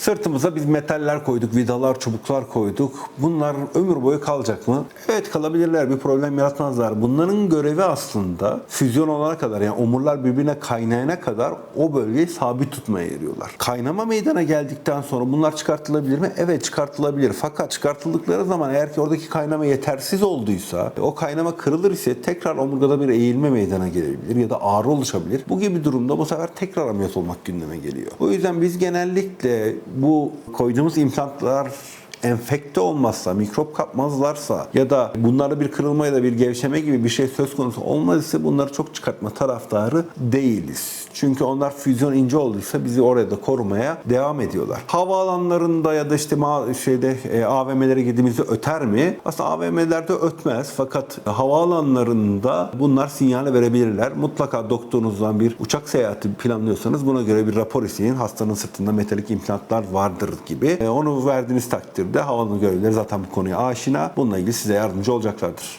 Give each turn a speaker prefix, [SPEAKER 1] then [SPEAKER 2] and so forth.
[SPEAKER 1] Sırtımıza biz metaller koyduk, vidalar, çubuklar koyduk. Bunlar ömür boyu kalacak mı? Evet kalabilirler, bir problem yaratmazlar. Bunların görevi aslında füzyon olana kadar yani omurlar birbirine kaynayana kadar o bölgeyi sabit tutmaya yarıyorlar. Kaynama meydana geldikten sonra bunlar çıkartılabilir mi? Evet çıkartılabilir. Fakat çıkartıldıkları zaman eğer ki oradaki kaynama yetersiz olduysa, o kaynama kırılır ise tekrar omurgada bir eğilme meydana gelebilir ya da ağrı oluşabilir. Bu gibi durumda bu sefer tekrar ameliyat olmak gündeme geliyor. O yüzden biz genellikle bu koyduğumuz implantlar enfekte olmazsa, mikrop kapmazlarsa ya da bunlarda bir kırılma ya da bir gevşeme gibi bir şey söz konusu olmazsa bunları çok çıkartma taraftarı değiliz. Çünkü onlar füzyon ince olduysa bizi oraya da korumaya devam ediyorlar. Havaalanlarında ya da işte şeyde e, AVM'lere girdiğimizde öter mi? Aslında AVM'lerde ötmez fakat havaalanlarında bunlar sinyal verebilirler. Mutlaka doktorunuzdan bir uçak seyahati planlıyorsanız buna göre bir rapor isteyin. Hastanın sırtında metalik implantlar vardır gibi. E, onu verdiğiniz takdirde havalanı görevlileri zaten bu konuya aşina. Bununla ilgili size yardımcı olacaklardır.